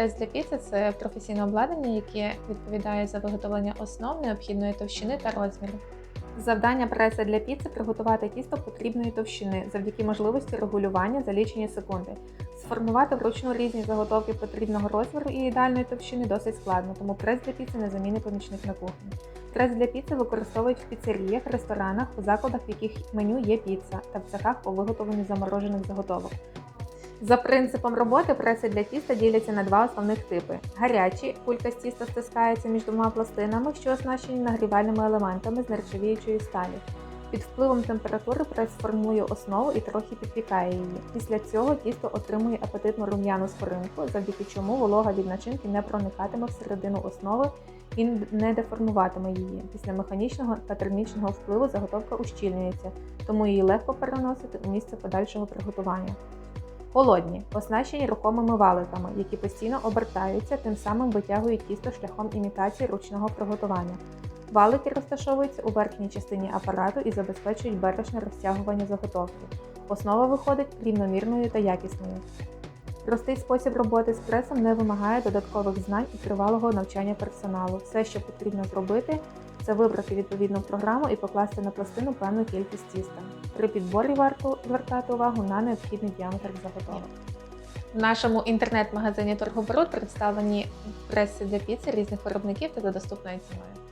Прес для піци це професійне обладнання, яке відповідає за виготовлення основ необхідної товщини та розміру. Завдання преса для піци приготувати тісто потрібної товщини завдяки можливості регулювання за лічені секунди. Сформувати вручну різні заготовки потрібного розміру і ідеальної товщини досить складно, тому прес для піци незамінний помічник на кухні. Прес для піци використовують в піцеріях, ресторанах, у закладах, в яких меню є піца, та в цехах по виготовленню заморожених заготовок. За принципом роботи преси для тіста діляться на два основних типи: гарячі кулька з тіста стискається між двома пластинами, що оснащені нагрівальними елементами з нержавіючої сталі. Під впливом температури прес формує основу і трохи підпікає її. Після цього тісто отримує апетитну рум'яну скоринку, завдяки чому волога від начинки не проникатиме всередину основи і не деформуватиме її. Після механічного та термічного впливу заготовка ущільнюється, тому її легко переносити у місце подальшого приготування. Холодні, оснащені рухомими валиками, які постійно обертаються, тим самим витягують тісто шляхом імітації ручного приготування. Валики розташовуються у верхній частині апарату і забезпечують бережне розтягування заготовки. Основа виходить рівномірною та якісною. Простий спосіб роботи з пресом не вимагає додаткових знань і тривалого навчання персоналу. Все, що потрібно зробити, це вибрати відповідну програму і покласти на пластину певну кількість тіста. При підборі варто звертати увагу на необхідний діаметр заготовок. В нашому інтернет-магазині Торгоборот представлені преси для піци різних виробників та за доступною ціною.